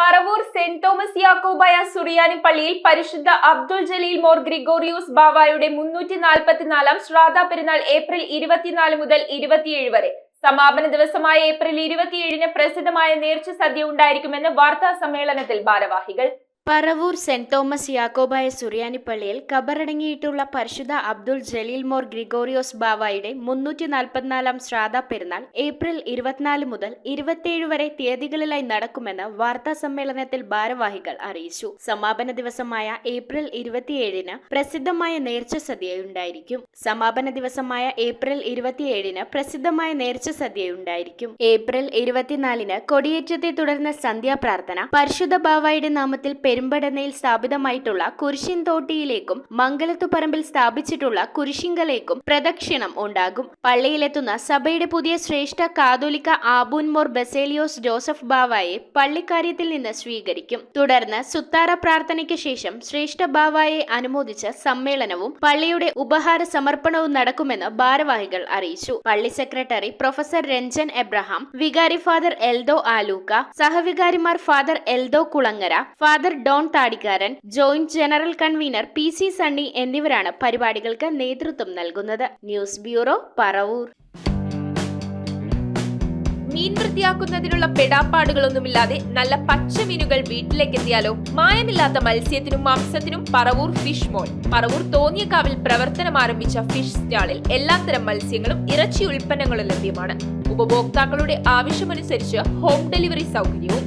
Paravur saint Thomas Yakobaya സുറിയാനി പള്ളിയിൽ പരിശുദ്ധ അബ്ദുൾ ജലീൽ മോർ ഗ്രിഗോറിയൂസ് ബാവായുടെ മുന്നൂറ്റി നാൽപ്പത്തിനാലാം ശ്രാദ്ധ പെരുന്നാൾ ഏപ്രിൽ ഇരുപത്തിനാല് മുതൽ ഇരുപത്തിയേഴ് വരെ. സമാപന ദിവസമായ ഏപ്രിൽ ഇരുപത്തിയേഴിന് പ്രസിദ്ധമായ നേർച്ച സദ്യ ഉണ്ടായിരിക്കുമെന്ന് വാർത്താ സമ്മേളനത്തിൽ ഭാരവാഹികൾ പറവൂർ സെന്റ് തോമസ് യാക്കോബായ സുറിയാനിപ്പള്ളിയിൽ കബറടങ്ങിയിട്ടുള്ള പരിശുദ്ധ അബ്ദുൾ ജലീൽ മോർ ഗ്രിഗോറിയോസ് ബാവായുടെ മുന്നൂറ്റി നാൽപ്പത്തിനാലാം ശ്രാദ്ധ പെരുന്നാൾ ഏപ്രിൽ ഇരുപത്തിനാല് മുതൽ ഇരുപത്തിയേഴ് വരെ തീയതികളിലായി നടക്കുമെന്ന് വാർത്താ സമ്മേളനത്തിൽ ഭാരവാഹികൾ അറിയിച്ചു. സമാപന ദിവസമായ ഏപ്രിൽ ഇരുപത്തിയേഴിന് പ്രസിദ്ധമായ നേർച്ച സദ്യയുണ്ടായിരിക്കും സമാപന ദിവസമായ ഏപ്രിൽ ഇരുപത്തിയേഴിന് പ്രസിദ്ധമായ നേർച്ച സദ്യയുണ്ടായിരിക്കും ഏപ്രിൽ ഇരുപത്തിനാലിന് കൊടിയേറ്റത്തെ തുടർന്ന് സന്ധ്യാപ്രാർത്ഥന. പരിശുദ്ധ ബാവായുടെ നാമത്തിൽ പെരുമ്പടനയിൽ സ്ഥാപിതമായിട്ടുള്ള കുരിശിൻ തോട്ടിയിലേക്കും മംഗലത്തുപറമ്പിൽ സ്ഥാപിച്ചിട്ടുള്ള കുരിശിങ്കലേക്കും പ്രദക്ഷിണം ഉണ്ടാകും. പള്ളിയിലെത്തുന്ന സഭയുടെ പുതിയ ശ്രേഷ്ഠ കാതോലിക്ക ആബൂൻമോർ ബസേലിയോസ് ജോസഫ് ബാവായെ പള്ളിക്കാര്യത്തിൽ നിന്ന് സ്വീകരിക്കും. തുടർന്ന് സുത്താറ പ്രാർത്ഥനയ്ക്ക് ശേഷം ശ്രേഷ്ഠ ബാവായെ അനുമോദിച്ച സമ്മേളനവും പള്ളിയുടെ ഉപഹാര സമർപ്പണവും നടക്കുമെന്ന് ഭാരവാഹികൾ അറിയിച്ചു. പള്ളി സെക്രട്ടറി പ്രൊഫസർ രഞ്ജൻ എബ്രഹാം വികാരി father Eldho Aluka സഹവികാരിമാർ father Eldho Kulangara father Don Thadikkaran joint general convener P C Sunny എന്നിവരാണ് പരിപാടികൾക്ക് നേതൃത്വം നൽകുന്നത്. News bureau Paravur. മീൻ വൃത്തിയാക്കുന്നതിനുള്ള പെടാപ്പാടുകളൊന്നുമില്ലാതെ നല്ല പച്ച മീനുകൾ വീട്ടിലേക്ക് എത്തിയാലോ മായമില്ലാത്ത മത്സ്യത്തിനും മാംസത്തിനും പറവൂർ ഫിഷ് മോൾ. പറവൂർ തോന്നിയക്കാവിൽ പ്രവർത്തനം ആരംഭിച്ച ഫിഷ് സ്റ്റാളിൽ എല്ലാത്തരം മത്സ്യങ്ങളും ഇറച്ചി ഉൽപ്പന്നങ്ങളും ലഭ്യമാണ്. ഉപഭോക്താക്കളുടെ ആവശ്യമനുസരിച്ച് ഹോം ഡെലിവറി സൗകര്യവും